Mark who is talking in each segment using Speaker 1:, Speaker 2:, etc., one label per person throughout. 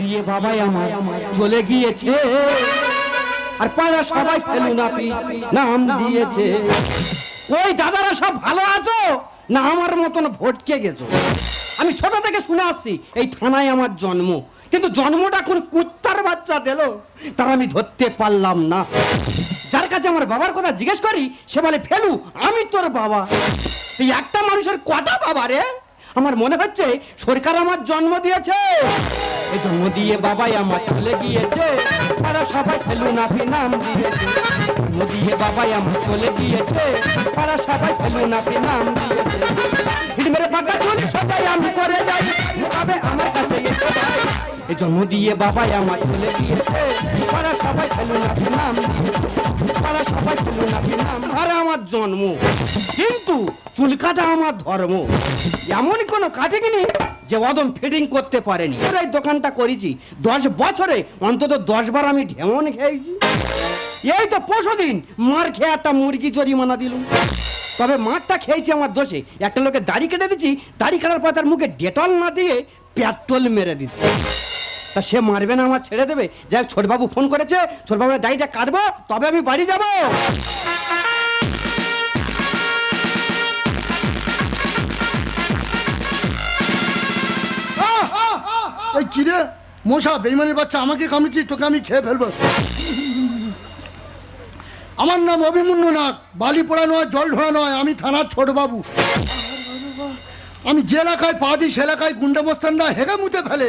Speaker 1: দিয়ে বাবাই আমার চলে গিয়েছে। আর সবাই নাম দিয়েছে। ওই দাদারা সব ভালো আছো? না আমার মতন ভটকে গেছো। আমি ছোট থেকে শুনে আসছি, এই থানায় আমার জন্ম। কিন্তু জন্মটা কোন কুত্তার বাচ্চা দিল? তার আমি ধরতে পারলাম না। যার কাছে আমার বাবার কথা জিজ্ঞেস করি, সে বলে, ফেলু, আমি তোর বাবা। এই একটা মানুষের কটা বাবা রে? আমার মনে হচ্ছে সরকার আমার জন্ম দিয়েছে। এই জন্ম দিয়ে বাবাই আমার চলে গিয়েছে। তারা সবাই ফেলু নাফি নাম দিয়েছে। জন্ম দিয়ে বাবাই আমার চলে গিয়েছে। তারা সবাই ফেলু নাফি নাম দিয়েছে। ভিড় মেরে ফাঁকা চলে সবাই আমি করে যাই। তবে আমার কাছে এসে এই জন্ম দিয়ে বাবাই আমার চলে গিয়েছে। তারা সবাই ফেলু নাফি নাম দিয়েছে। তারা সবাই ফেলু নাফি নাম আমার জন্ম। কিন্তু চুল কাটা আমার ধর্ম। এমন কোনো কাটে কিনি যে অদম ফিটিং করতে পারেনি। এর এই দোকানটা করেছি। দশ বছরে অন্তত দশ বার আমি ঢেমন খেয়েছি। এই তো পরশু দিন মার খেয়ে একটা মুরগি জরিমানা দিলুম। তবে মারটা খেয়েছি আমার দোষে। একটা লোকের দাড়ি কেটে দিচ্ছি দাড়ি কাটার পর তার মুখে ডেটল না দিয়ে পেট্রোল মেরে দিচ্ছি তা সে মারবে না, আমার ছেড়ে দেবে। যাই হোক ছোটবাবু ফোন করেছে ছোটবাবুর দাড়িটা কাটবো, তবে আমি বাড়ি যাব।
Speaker 2: এই কিরে মশা, বেইমানের বাচ্চা, আমাকে কামড়েছি তোকে আমি খেয়ে ফেলব। আমার নাম অভিমন্যু নাগ, বালি পোড়া নয়, জল ঢোড়া নয়, আমি থানার ছোট বাবু আমি যে এলাকায় পা দিই, সে এলাকায় গুন্ডামস্তানরা হেগে মুতে ফেলে।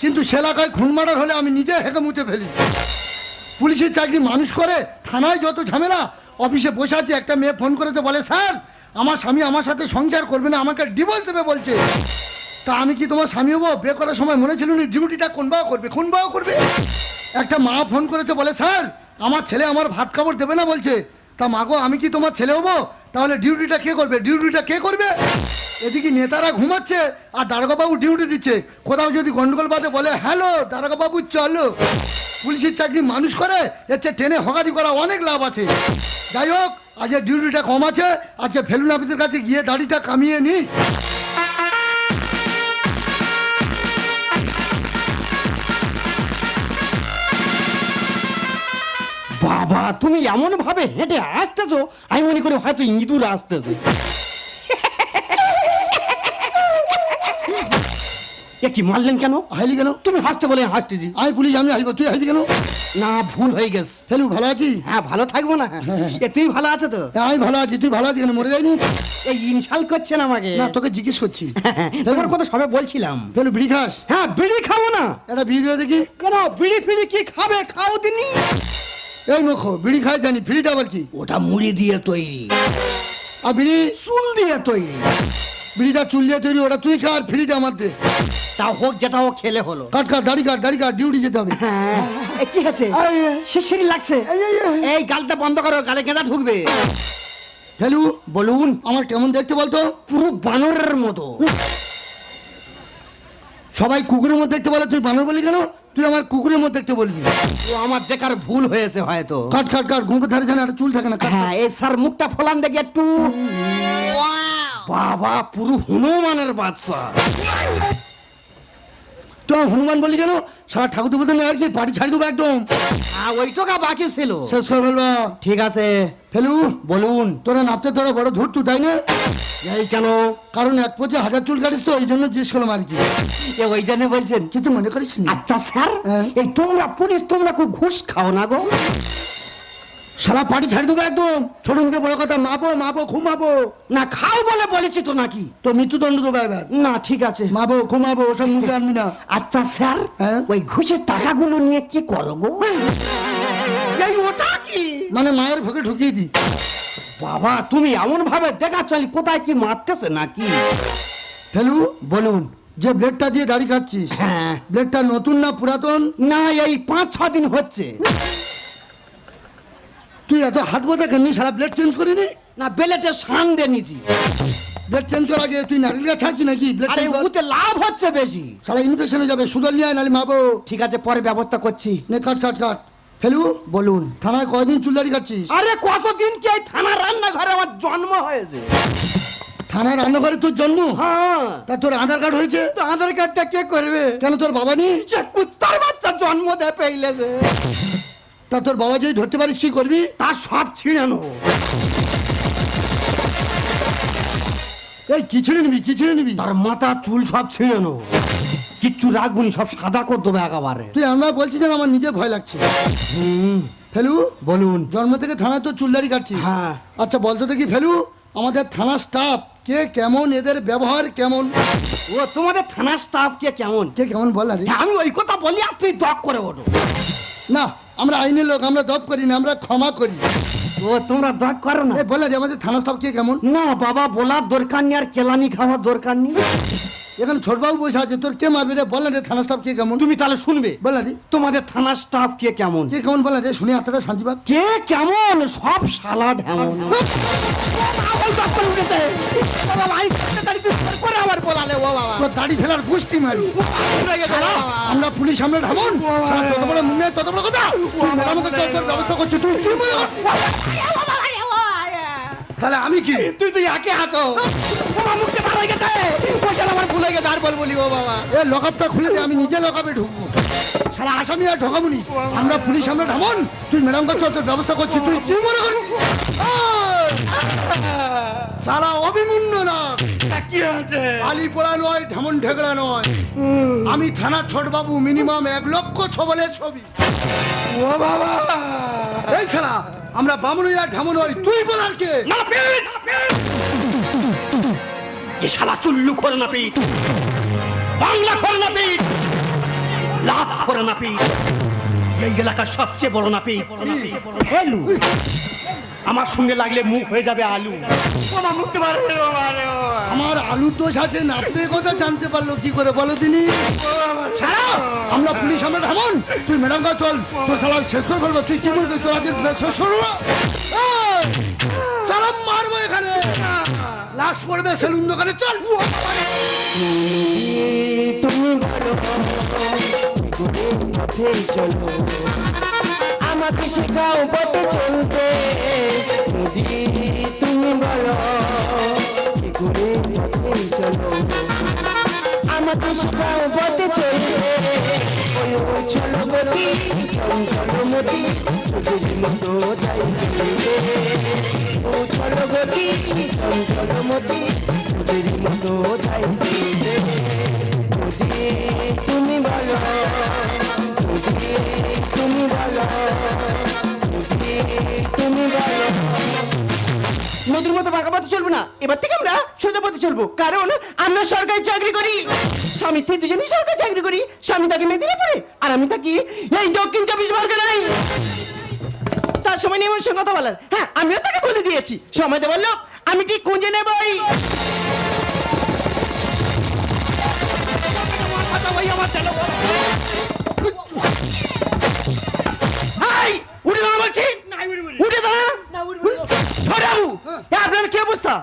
Speaker 2: কিন্তু সে এলাকায় খুন মারার হলে আমি নিজে হেগে মুতে ফেলি। পুলিশের চাকরি মানুষ করে, থানায় যত ঝামেলা, অফিসে বসে আছে, একটা মেয়ে ফোন করে তো বলে, স্যার, আমার স্বামী আমার সাথে সংসার করবে না, আমাকে ডিভোর্স দেবে, বলছে। তা আমি কি তোমার স্বামী হব? বিয়ে করার সময় মনে ছিল উনি ডিউটিটা কোন বাও করবে? কোন বাও করবে? একটা মা ফোন করেছে, বলে, স্যার, আমার ছেলে আমার ভাত খাবার দেবে না, বলছে। তা মাগো আমি কি তোমার ছেলে হব? তাহলে ডিউটিটা কে করবে? ডিউটিটা কে করবে? এদিকে নেতারা ঘুমাচ্ছে আর দারোগাবাবু ডিউটি দিচ্ছে। কোথাও যদি গন্ডগোল বাদে বলে, হ্যালো, দারোগাবাবু, চলো। পুলিশের চাকরি মানুষ করে, এর ট্রেনে হকারি করা অনেক লাভ আছে। যাই হোক, আজকে ডিউটিটা কম আছে। আজকে ফেলুন আপিসের কাছে গিয়ে দাড়িটা কামিয়ে নি।
Speaker 1: বাবা, তুমি এমন ভাবে হেঁটে আসতেছো, আমি মনে করি হয়তো ইঁদুর আসতেছে। এ কি মারলেন কেন?
Speaker 2: হাইলি কেন?
Speaker 1: তুমি হাসতে বলে হাসতেছি
Speaker 2: আমি পুলিশ আমি হাসবো তুই হাসবি কেন?
Speaker 1: না ভুল হয়ে গেছে।
Speaker 2: ফেলু ভালো আছিস
Speaker 1: হ্যাঁ ভালো থাকব না। এ তুই ভালো আছো তো?
Speaker 2: হ্যাঁ, আমি ভালো আছি তুই ভালো আছিস কেন? মরে যায়নি
Speaker 1: এই ইনসাল করছেন আমাকে।
Speaker 2: না তোকে জিজ্ঞেস করছি।
Speaker 1: তোমার কথা সবে বলছিলাম।
Speaker 2: ফেলু বিড়ি খাস?
Speaker 1: হ্যাঁ বিড়ি খাব না।
Speaker 2: একটা বিড়ি দেখি।
Speaker 1: কেন বিড়ি ফিড়ি কি খাবে? খাও দিনি।
Speaker 2: এই মুখ বিড়ি খাই জানি ফিড়িটা আবার কি?
Speaker 1: ওটা মুড়ি দিয়ে তৈরি।
Speaker 2: আর বিড়ি?
Speaker 1: চুল দিয়ে তৈরি।
Speaker 2: বিড়িটা চুল দিয়ে তৈরি ওটা তুই খা আর ফিড়িটা আমার দে।
Speaker 1: তা হোক যেটা হোক খেলে হলো।
Speaker 2: কাট কাট দাড়ি কাট দাড়ি কাট ডিউটি যেতে হবে।
Speaker 1: হ্যাঁ এ কি আছে। শিরশিরি লাগছে।
Speaker 2: এই,
Speaker 1: গালটা বন্ধ করো গালে গেঁদা ঢুকবে।
Speaker 2: ফেলু
Speaker 1: বলুন।
Speaker 2: আমার কেমন দেখতে বলতো?
Speaker 1: পুরো বানরের মতো।
Speaker 2: সবাই কুকুরের মধ্যে দেখতে বলে তুই বানর বলি কেন? তুই আমার কুকুরের মধ্যে দেখতে বলবি
Speaker 1: ও আমার দেখার ভুল হয়েছে হয়তো।
Speaker 2: কাট কাট কাট ঘুমটে ধারে জানে একটা চুল থাকে না কাট।
Speaker 1: হ্যাঁ এই স্যার মুখটা ফোলান দেখি একটু। বাবা পুরো হনুমানের বাচ্চা
Speaker 2: আমার হনুমান বলি কেন? সারা ঠাকুর দেবতা আর কি? পাটি ছাড়ি দেবো একদম।
Speaker 1: হ্যাঁ ওই টাকা বাকি ছিল।
Speaker 2: শেষ করে ফেলবা।
Speaker 1: ঠিক আছে।
Speaker 2: ফেলু।
Speaker 1: বলুন।
Speaker 2: তোরা নাপতে তোরা বড় ধরতু তাই না?
Speaker 1: এই কেন?
Speaker 2: কারণ এক পচে হাজার চুল কাটিস তো এই জন্য জিজ্ঞেস করলাম আর কি।
Speaker 1: ওই জন্য বলছেন।
Speaker 2: কিছু মনে করিস না
Speaker 1: আচ্ছা স্যার
Speaker 2: হ্যাঁ।
Speaker 1: এই তোমরা পুলিশ তোমরা খুব ঘুষ খাও না গো।
Speaker 2: সারা পাটি ছাড়ি দেবো একদম। ছোট মুখে বড় কথা মাপো মাপো ঘুমাবো
Speaker 1: না খাও বলে বলেছি তো নাকি?
Speaker 2: তো মৃত্যুদণ্ড দেবো এবার।
Speaker 1: না ঠিক আছে।
Speaker 2: মাপো ঘুমাবো ওসব মুখে আনবি না।
Speaker 1: আচ্ছা স্যার
Speaker 2: হ্যাঁ?
Speaker 1: ওই ঘুষের টাকাগুলো নিয়ে কি করো গো? এই ওটা কি?
Speaker 2: মানে মায়ের ভোগে ঢুকিয়ে দি।
Speaker 1: বাবা তুমি এমন ভাবে দেখাচ্ছ কোথায় কি মারতেছে নাকি?
Speaker 2: ফেলু
Speaker 1: বলুন
Speaker 2: যে ব্লেডটা দিয়ে দাড়ি কাটছিস
Speaker 1: হ্যাঁ।
Speaker 2: ব্লেডটা নতুন না পুরাতন?
Speaker 1: না এই পাঁচ ছ দিন হচ্ছে।
Speaker 2: তুই এত হাত বোধা কেন? সারা ব্লেড চেঞ্জ করিনি?
Speaker 1: না বেলেটে সান দিয়ে নিছি
Speaker 2: ব্লেড চেঞ্জ করার আগে তুই নারকেল গাছ ছাড়ছি নাকি? ব্লেড
Speaker 1: আরে
Speaker 2: চেঞ্জ কর।
Speaker 1: ওতে লাভ হচ্ছে বেশি।
Speaker 2: সারা ইনফেকশনে যাবে সুদল নিয়ে আয় নাহলে মাপো
Speaker 1: ঠিক আছে পরে ব্যবস্থা করছি।
Speaker 2: নে কাট কাট কাট। ফেলু
Speaker 1: বলুন।
Speaker 2: থানায় কয়দিন চুল দাড়ি কাটছিস?
Speaker 1: আরে কতদিন কি এই থানা রান্নাঘরে আমার জন্ম হয়েছে?
Speaker 2: থানার রান্নাঘরে তোর জন্ম?
Speaker 1: হ্যাঁ।
Speaker 2: তা তোর আধার কার্ড হয়েছে?
Speaker 1: তো আধার কার্ডটা কে করবে?
Speaker 2: কেন তোর বাবা নেই?
Speaker 1: যে কুত্তার বাচ্চা জন্ম দেয় পেইলে যে।
Speaker 2: তা তোর বাবা যদি ধরতে পারিস কি করবি?
Speaker 1: তার সব ছিঁড়ে নেব।
Speaker 2: এই কি ছিঁড়ে নিবি? কি ছিঁড়ে নিবি?
Speaker 1: তার মাথা চুল সব ছিঁড়ে নেব। কিচ্ছু রাখবনি সব সাদা করে দেবো একেবারে।
Speaker 2: তুই আমরা বলছি যে আমার নিজে ভয় লাগছে। ফেলু
Speaker 1: বলুন।
Speaker 2: জন্ম থেকে থানায় তো চুলদারি কাটছিস।
Speaker 1: হ্যাঁ।
Speaker 2: আচ্ছা বলতো দেখি ফেলু আমাদের থানা স্টাফ কে কেমন এদের ব্যবহার কেমন?
Speaker 1: ও তোমাদের থানার স্টাফ কে কেমন?
Speaker 2: কে কেমন বল
Speaker 1: আমি ওই কথা বলি আর তুই দক করে ওঠো।
Speaker 2: না আমরা আইনের লোক আমরা দপ করি না আমরা ক্ষমা করি।
Speaker 1: ও তোমরা দপ করো না।
Speaker 2: বলে আমাদের থানা স্টাফ কে কেমন?
Speaker 1: না বাবা বলার দরকার নেই আর কেলানি খাওয়ার দরকার নেই।
Speaker 2: এখানে ছোটবাবু বসে আছে তোর কে মারবে রে? বল রে থানা স্টাফ কে কেমন?
Speaker 1: তুমি তাহলে শুনবে।
Speaker 2: বল রে।
Speaker 1: তোমাদের থানার স্টাফ কে কেমন?
Speaker 2: কে কেমন বল রে? শুনে আত্মাটা শান্তি পাক।
Speaker 1: কে কেমন? সব শালা ঢেমন
Speaker 2: তোর দাড়ি ফেলার গোষ্ঠী মারি। আমরা পুলিশ আমরা ঢামন। তত বড় মুখ তত বড় কথা। ব্যবস্থা করছিস তুই? তাহলে আমি কি?
Speaker 1: তুই তুই একে হাতো বাবা মুখটা বার হয়ে গেছে। বসে আমার ভুলে গেছে আর বল বলি ও বাবা।
Speaker 2: এ লকআপটা খুলে দে আমি নিজে লকআপে ঢুকবো। সারা আসামি আর ঢোকাবনি আমরা পুলিশ আমরা ঢামন। তুই ম্যাডাম কাছে তোর ব্যবস্থা করছি তুই কি মনে করছিস? সারা অভিমুন্য না
Speaker 1: কি হয়েছে
Speaker 2: আলি পোড়া নয় ঢেমন ঢেগড়া নয়। আমি থানা ছোট বাবু মিনিমাম এক লক্ষ ছবলের ছবি।
Speaker 1: ও বাবা!
Speaker 2: এই ছাড়া আমরা বামুনিয়া ঢেমন নয় তুই বলার কে?
Speaker 1: এ শালা চুল্লু করে না পিট বাংলা করে না পিট লাভ করে না পিট এই এলাকার সবচেয়ে বড় না পিট হেলু আমার সঙ্গে লাগলে মুখ হয়ে যাবে আলু। আমার মুখতে পারবে
Speaker 2: আমার আলুর দোষ আছে নাপতে কথা জানতে পারল কি করে বলো তিনি? আমরা পুলিশ আমরা ঢামন তুই ম্যাডাম কা চল তোর সালা শেষ করে ফেলব। তুই কি বলবি? তোর আগে শেষ করব মারবো এখানে। লাশ পড়বে সেলুন দোকানে চল।
Speaker 3: তুমি ভালো চলো। আমাকে শেখাও পথে চলতে। নদী তুমি বলো করে চলো? আমাকে শেখাও পথে চলতে। চলো গতি চঞ্চল মতি মতো যাই। ও চলো গতি চঞ্চল মতি মতো যাই এবার থেকে আমরা সোজা পথে চলবো। কারণ আমরা সরকারি চাকরি করি। স্বামী থেকে দুজনেই সরকারি চাকরি করি। স্বামী তাকে মেদিনীপুরে আর আমি থাকি এই দক্ষিণ চব্বিশ পরগনায়। তার সময় নিয়ে আমার সঙ্গে কথা বলার। হ্যাঁ আমিও তাকে বলে দিয়েছি। সময় দেবার লোক আমি ঠিক খুঁজে নেবই? উঠে দাঁড়া বলছি। উঠে দাঁড়া। ধরাবু আপনার কি অবস্থা?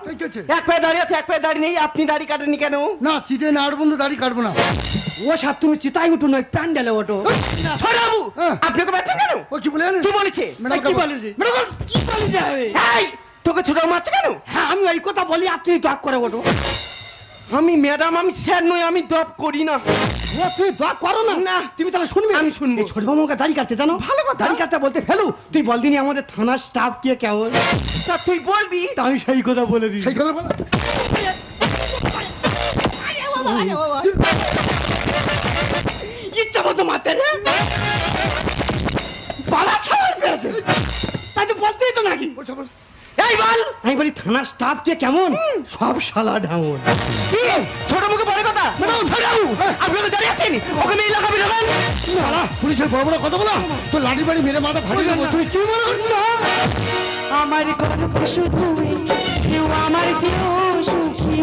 Speaker 3: এক পায়ে দাঁড়িয়ে আছে এক পায়ে দাঁড়িয়ে নেই আপনি দাড়ি কাটেননি কেন?
Speaker 2: না চিটে না আর বন্ধু দাড়ি কাটবো না।
Speaker 1: ও সাত তুমি চিতাই উঠো নয় প্যান্ডেলে ওঠো।
Speaker 3: ধরাবু
Speaker 2: হ্যাঁ।
Speaker 3: আপনাকে পাচ্ছেন কেন?
Speaker 2: ও কি বলে
Speaker 3: কি বলেছে? কি বলেছে?
Speaker 1: কি বলি যাবে
Speaker 3: এই তোকে ছোট মারছে কেন?
Speaker 1: হ্যাঁ আমি ওই কথা বলি তুই দক করে ওঠো। আমি ম্যাডাম আমি স্যার নই আমি দপ করি না। ও তুই দক করো না। না। তুমি তাহলে শুনবি? আমি শুনব। ছোট বাবুকে দাড়ি কাটতে জানো? ভালো কথা। দাড়ি কাটতে বলতে ফেলু তুই বল দিনি আমাদের থানার স্টাফ কে কেমন?
Speaker 3: তা তুই বলবি?
Speaker 1: তা আমি সেই কথা বলে দিই।
Speaker 2: সেই কথা বলো।
Speaker 1: ইচ্ছা মতো মারতে রে। পাড়া ছাড় পেয়েছে। তাই তো বলতেই তো নাকি। বল। আমি বলি থানার স্টাফ কে কেমন? সব শালা
Speaker 3: ছোট মুখে বড় কথা? আপনি ওকে দাঁড়িয়ে আছেন? ওকে মেয়ে লাগাবি লাগান
Speaker 2: শালা, পুলিশের বড় বড় কথা বলা। তোর লাঠি বাড়ি মেরে মাথা ফাটিয়ে দেবো। তুই কি মনে
Speaker 3: আমার গল্প শুধু কেউ আমার চেয়েও সুখী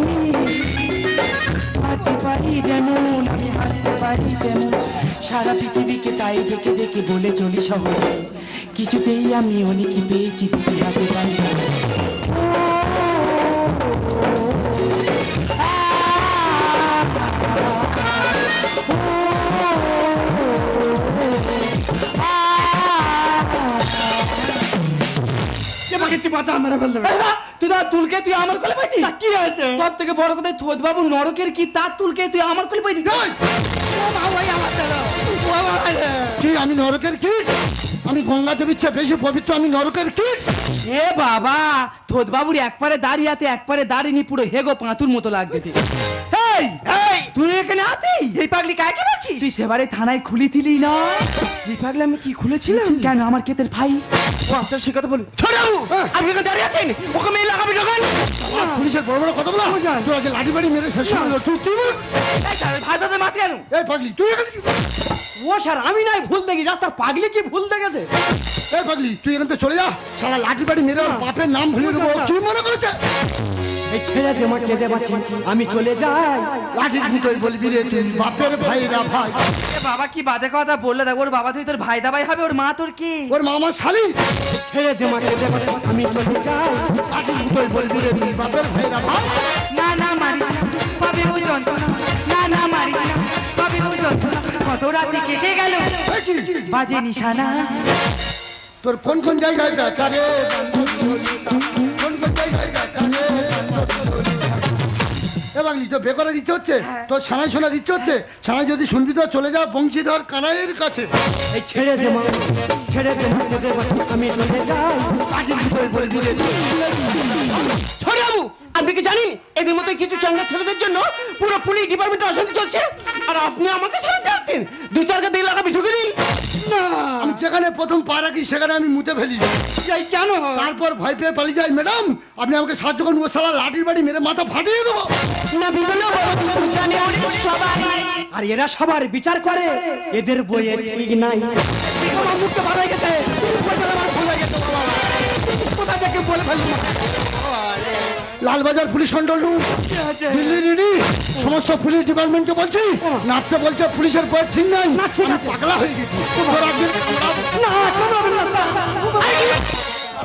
Speaker 3: হাঁটতে পারি যেমন আমি হাসতে পারি তেমন। সারা পৃথিবীকে তাই দেখে দেখে বলে চলি সহজে। কিছুতেই আমি অনেকে পেয়েছি হাতে পারি
Speaker 1: বাঁচা মেরে ফেলতে
Speaker 3: তুই তার তুলকে তুই আমার কোলে পাইতি?
Speaker 1: কি হয়েছে?
Speaker 3: সব থেকে বড় কথা থোদ বাবু নরকের কি তার তুলকে তুই আমার কোলে পাইতি।
Speaker 2: কি আমি নরকের কীট? আমি গঙ্গা দেবীর চেয়ে বেশি পবিত্র আমি নরকের কীট?
Speaker 3: এ বাবা থোদ বাবুর একপারে দাঁড়িয়ে আতে একপারে দাঁড়িয়ে নি পুরো হেগো পাঁতুর মতো লাগবে এই! তুই এখানে আতি?
Speaker 1: এই পাগলি কাকে বলছিস?
Speaker 3: তুই সেবারে থানায় খুলিছিলি না। এই পাগলে আমি কি খুলেছিলাম? কেন আমার ক্ষেতের ভাই?
Speaker 1: ও আচ্ছা সে কথা বলুন। ছোড়াবু আপনি এখানে দাঁড়িয়ে আছেন? ওকে মেয়ে লাগাবি যখন?
Speaker 2: পুলিশের বড় বড় কথা বলা। তুই আগে লাঠি বাড়ি মেরে শেষ করে। তুই বল?
Speaker 1: স্যার, ভাই ভাই মাথা কেন?
Speaker 2: এই পাগলি তুই এখানে
Speaker 3: ও স্যার আমি নাই ভুল দেখি। রাস্তার পাগলি কি ভুল দেখেছে?
Speaker 2: এই পাগলি তুই এখান থেকে চলে যা। সারা লাঠি বাড়ি মেরে বাপের নাম ভুলে দেবো। তুই মনে করেছে?
Speaker 1: এই ছেড়ে দে মা কেঁদে বাঁচি। আমি চলে যাই।
Speaker 2: লাঠি দুটোই বলবি রে তুই বাপের ভাইরা ভাই।
Speaker 3: এ বাবা কি বাদে কথা বললে দেখ ওর বাবা তুই তোর ভাই দাবাই হবে ওর মা তোর কি?
Speaker 2: ওর মামা শালি।
Speaker 1: ছেড়ে দে মা কেঁদে বাঁচি। আমি চলে যাই।
Speaker 2: লাঠি দুটোই বলবি রে তুই বাপের ভাইরা ভাই।
Speaker 3: না না মারিস না। পাবে ও যন্ত্রণা। না না মারিস না। পাবে ও যন্ত্রণা। কত রাতে কেটে গেল। বাজে নিশানা।
Speaker 2: তোর কোন কোন জায়গায় ব্যথা রে? কোন কোন জায়গায় ব্যথা রে? এ বাঙালি তো বেকরার ইচ্ছে হচ্ছে? তোর সানাই শোনার ইচ্ছে হচ্ছে? সানাই যদি শুনবি তো চলে যা বংশীধর কানাইয়ের কাছে।
Speaker 1: এই ছেড়ে দে মা ছেড়ে দে আমি চলে যাই। ছোড়াবু। আপনি কি জানেন এদের মতো কিছু চঙ্গা ছেলেদের জন্য পুরো পুলিশ ডিপার্টমেন্টে অশান্তি চলছে? আর আপনি আমাকে সারাতে যাচ্ছেন দু চার গাদে লাগাবি ঢুকে দিন।
Speaker 2: আমি যেখানে প্রথম পা রাখি সেখানে আমি মুতে ফেলি।
Speaker 1: এই কেন?
Speaker 2: তারপর ভয় পেয়ে পালিয়ে যাই ম্যাডাম। আপনি আমাকে সাহায্য করুন ও সালা লাঠির বাড়ি মেরে মাথা ফাটিয়ে দেবো।
Speaker 1: না বিভিন্ন জানে সবাই। আর এরা সবার বিচার করে এদের বইয়ে ঠিক নাই।
Speaker 2: আমার মুখটা ভালো হয়ে গেছে। হয়ে। কোথা থেকে বলে ফেলি Lalbazar police control room Delhi ready সমস্ত পুলিশ ডিপার্টমেন্টকে বলছি নাচতে বলছে পুলিশের পয়েন্ট ঠিক নাই। আমি পাগলা হয়ে গেছি। তোর একদিন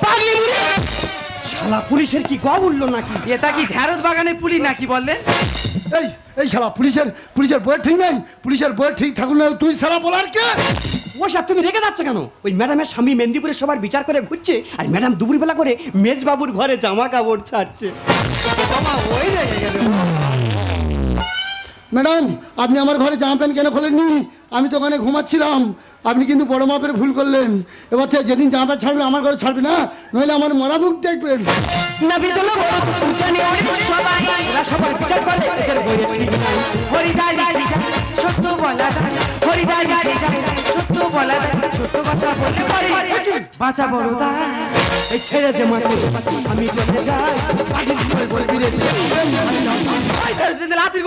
Speaker 1: পাগলি মুড়ি? শালা পুলিশের কি গা উঠল নাকি?
Speaker 3: এটা কি ঢ্যাঁড়স বাগানে পুলিশ নাকি বললেন
Speaker 2: এই এই শালা পুলিশের পুলিশের বই ঠিক নাই। পুলিশের বই ঠিক থাকুন না তুই শালা বলার কে?
Speaker 1: ও স্যার তুমি রেগে যাচ্ছ কেন? ওই ম্যাডামের স্বামী মেন্দিপুরে সবার বিচার করে ঘুরছে আর ম্যাডাম দুপুরবেলা করে মেজবাবুর ঘরে জামা কাপড় ছাড়ছে।
Speaker 2: ম্যাডাম, আপনি আমার ঘরে জামা প্যান্ট কেন খোলেননি? আমি তো ওখানে ঘুমাচ্ছিলাম। আপনি কিন্তু বড় মাপের ভুল করলেন। এবার থেকে যেদিন জামা প্যান্ট ছাড়বেন আমার ঘরে ছাড়বে না। নইলে আমার মরা মুখ দেখবেন।
Speaker 1: সবাই। করে
Speaker 3: সত্য বলা ছোট কথা বলে পারি? বাঁচা বড় দা
Speaker 1: এই ছেড়ে দে মাকে আমি চলে যাই।
Speaker 2: বলবি রে তুই।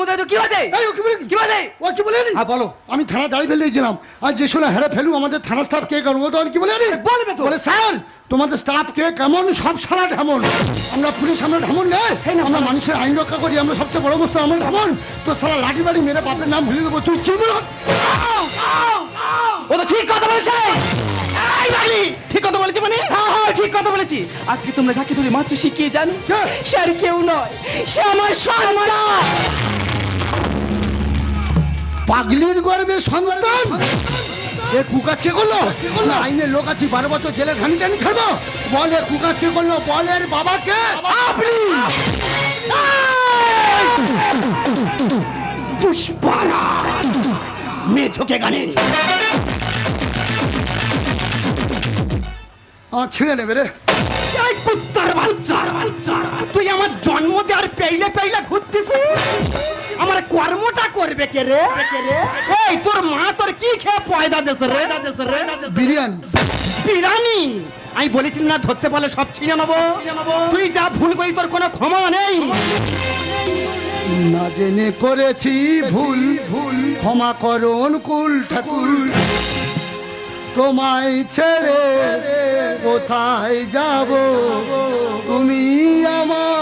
Speaker 3: কোথায় তো কি বাজে
Speaker 2: এই, কি
Speaker 3: বাজে
Speaker 2: ও কি বলে
Speaker 1: হ্যাঁ বলো।
Speaker 2: আমি থানা দাঁড়িয়ে ফেলে দিয়েছিলাম। আর যে সময় হেরে ফেলু আমাদের থানা স্টাফ কে কেমন? ওটা কি বলে
Speaker 1: বলবে তো।
Speaker 2: বলে স্যার তোমাদের স্টাফ কে কেমন? সব সারা ঢেমন। আমরা পুলিশ আমরা ঢেমন নেই আমরা মানুষের আইন রক্ষা করি আমরা সবচেয়ে বড় বস্তু আমরা ঢেমন। তো সারা লাঠি বাড়ি মেরে বাপের নাম ভুলে দেবো তুই বল
Speaker 3: ও তো ঠিক কথা বলেছে। এই বাগলি ঠিক কথা বলেছি মানে? হ্যাঁ হ্যাঁ ঠিক কথা বলেছি। আজকে তোমরা যাকে ধরে মাত্র শিখিয়ে জানো? সে আর কেউ নয়। সে আমার সন্তান!
Speaker 2: পাগলির গর্বে সন্তান? এ কুকাজ কে করল? আইনের লোক আছি বারো বছর জেলের ঘানি টানি ছাড়বো। বলে কুকাজ কে করল? বলের বাবাকে? আপনি!
Speaker 1: পুষ্পারা মেয়ে ঝোঁকে গানে।
Speaker 2: আমার ছিঁড়ে নেবে রে।
Speaker 1: এই কুত্তার বাচ্চা! তুই আমার জন্ম দেওয়ার পেইলে পেইলে ঘুরতেছিস? আমার কর্মটা করবে কে রে? এই তোর মা তোর কি খেয়ে পয়দা দেছে রে?
Speaker 2: বিরিয়ানি।
Speaker 1: বিরানি আমি বলেছি না ধরতে পারলে সব ছিঁড়ে নেব। তুই যা ভুল করি তোর কোনো ক্ষমা নেই।
Speaker 2: না জেনে করেছি ভুল। ভুল ক্ষমা করো অনুকূল ঠাকুর। তোমায় ছেড়ে কোথায় যাব? তুমি আমার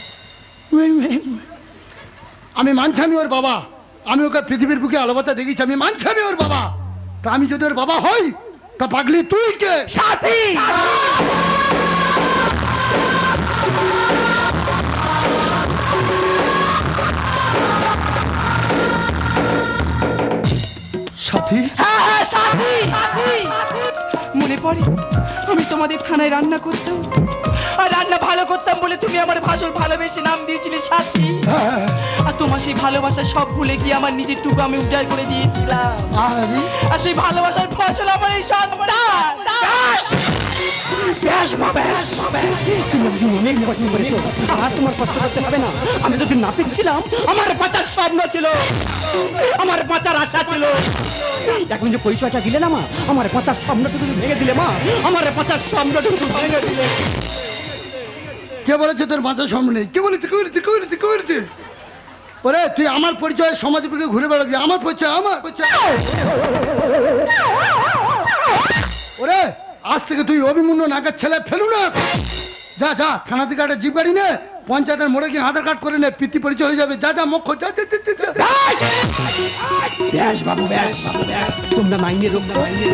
Speaker 2: আমি মানছি আমি ওর বাবা। আমি ওকে পৃথিবীর বুকে আলোবাতা দেখেছি আমি মানছি আমি ওর বাবা। তা আমি যদি ওর বাবা হই তা পাগলি তুই কে?
Speaker 3: সাথী!
Speaker 2: সাথী?
Speaker 3: হ্যাঁ হ্যাঁ সাথী! পড়ে। আমি তোমাদের থানায় রান্না করতাম। আর রান্না ভালো করতাম বলে তুমি আমার ভাষণ ভালোবেসে নাম দিয়েছিলে, সাথী। আর তোমার সেই ভালোবাসা সব ভুলে গিয়ে আমার নিজের টুকু আমি উদ্ধার করে দিয়েছিলাম।
Speaker 2: আর
Speaker 3: সেই ভালোবাসার ফসল আমার এই সন্তান। ব্যাস! মা, ব্যাস, মা, ব্যাস।
Speaker 1: তুমি একজন অনেক কষ্ট করেছ আর তোমার কষ্ট করতে হবে না। আমি যদি নাপিত ছিলাম আমার পাতার স্বপ্ন ছিল। আমার পাতার আশা ছিল। এখন যে পরিচয়টা দিলে না মা আমার পাতার স্বপ্নটা তুমি ভেঙে দিলে মা। আমার পাতার স্বপ্নটা তুমি ভেঙে দিলে।
Speaker 2: কে বলেছে তোর বাঁচার সামনে নেই? কে বলেছে? কে বলেছে? কে বলেছে? কে বলেছে? ওরে, তুই আমার পরিচয় সমাজ ঘুরে বেড়াবি, আমার পরিচয় আমার পরিচয়। ওরে, আজ থেকে তুই অভিমন্য নাগের ছেলে ফেলু না। যা যা থানা থেকে একটা জিপ গাড়ি নে পঞ্চায়েতের মোড়ে গিয়ে আধার কার্ড করে নে পিতৃ পরিচয় হয়ে যাবে যা যা মুখ যা যা, যা, যা, যা।
Speaker 1: ব্যাস বাবু ব্যাস বাবু ব্যাস। তোমরা মাইনের রোগ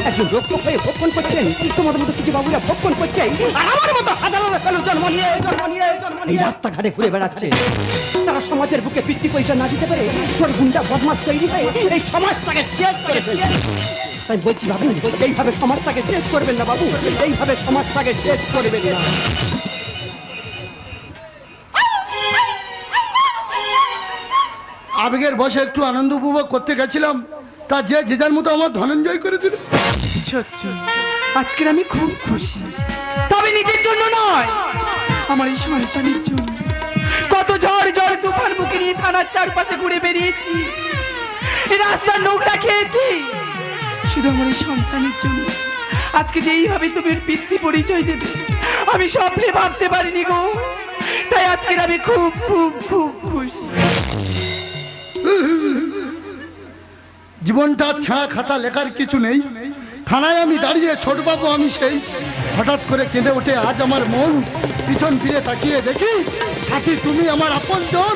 Speaker 1: একজন রক্ষক হয়ে ভক্ষণ করছেন। তোমাদের মতো কিছু বাবুরা ভক্ষণ করছে আর আমার মতো হাজারো লোক জন্ম নিয়ে জন্ম নিয়ে জন্ম নিয়ে। এই রাস্তাঘাটে ঘুরে বেড়াচ্ছে। তারা সমাজের বুকে বৃত্তি পয়সা না দিতে পারে চোর গুন্ডা বদমাস তৈরি হয়ে এই সমাজটাকে চেঞ্জ করে ফেলছে তাই বলছি বাবু এইভাবে সমাজটাকে চেঞ্জ করবেন না বাবু? এইভাবে সমাজটাকে চেঞ্জ করবেন না।
Speaker 2: আবেগের বসে একটু আনন্দ উপভোগ করতে গেছিলাম। তা যে যে যার মতো আমার ধনঞ্জয় করে দিল।
Speaker 3: সত্যি, আজকের আমি খুব খুশি। তবে নিজের জন্য নয়, আমার এই সন্তানের জন্য। কত ঝড় ঝড় তুফান বুকে নিয়ে থানার চারপাশে ঘুরে বেরিয়েছি রাস্তার নোংরা খেয়েছি। শুধু আমার এই সন্তানের জন্য। আজকে যে এইভাবে তুমি পিতৃ পরিচয় দেবে, আমি স্বপ্নে ভাবতে পারিনি গো। তাই আজকের আমি খুব খুব খুব খুশি।
Speaker 2: জীবনটা ছা খাতা লেখার কিছু নেই। থানায় আমি দাঁড়িয়ে ছোটবাবু, আমি সেই হঠাৎ করে কেঁদে ওঠে আজ আমার মন পিছন ফিরে তাকিয়ে দেখি, সাথী তুমি আমার আপনজন,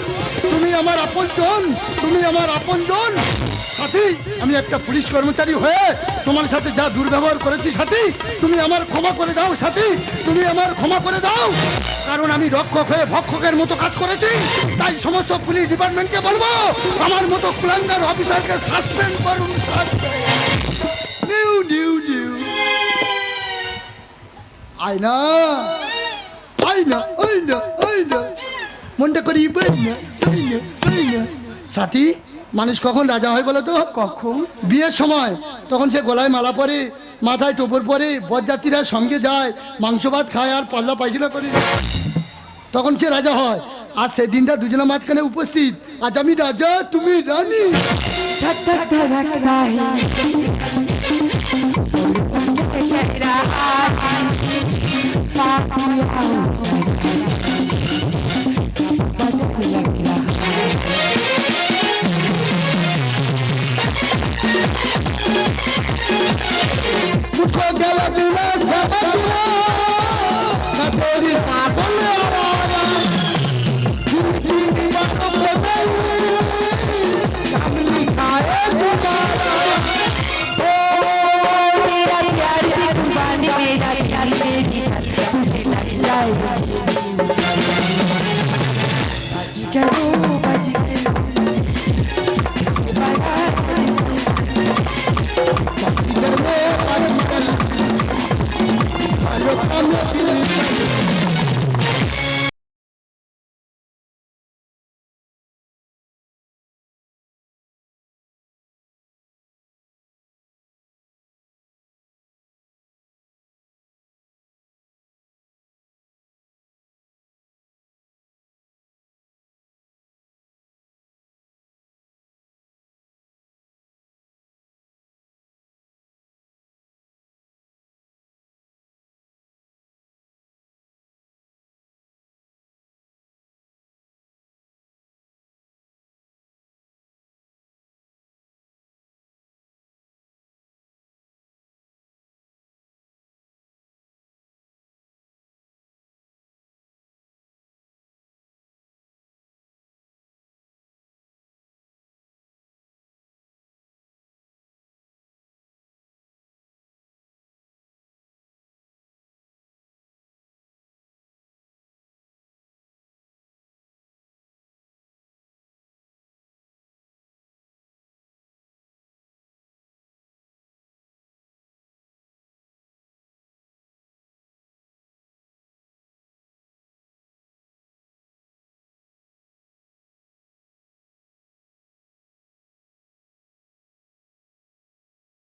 Speaker 2: তুমি আমার আপনজন, তুমি আমার আপনজন সাথী, আমি একটা পুলিশ কর্মচারী হয়ে তোমার সাথে যা দুর্ব্যবহার করেছি, সাথী, তুমি আমার ক্ষমা করে দাও, সাথী, তুমি আমার ক্ষমা করে দাও কারণ আমি রক্ষক হয়ে ভক্ষকের মতো কাজ করেছি, তাই সমস্ত পুলিশ ডিপার্টমেন্টকে বলব, আমার মতো কুলাঙ্গার অফিসারকে সাসপেন্ড করুন suspend। নিউ নিউ নিউ আয়না আয়না আয়না আয়না মনটা করি আয়না আয়না আয়না সাথী মানুষ কখন রাজা হয় বলো তো
Speaker 3: কখন
Speaker 2: বিয়ের সময় তখন সে গলায় মালা পরে মাথায় টোপর পরে বরযাত্রীরা সঙ্গে যায় মাংস ভাত খায় আর পাল্লা পায়খানা করে তখন সে রাজা হয় আর সেই দিনটা দুজনের মাঝখানে উপস্থিত আজ আমি রাজা তুমি রানী
Speaker 3: Go get a new life,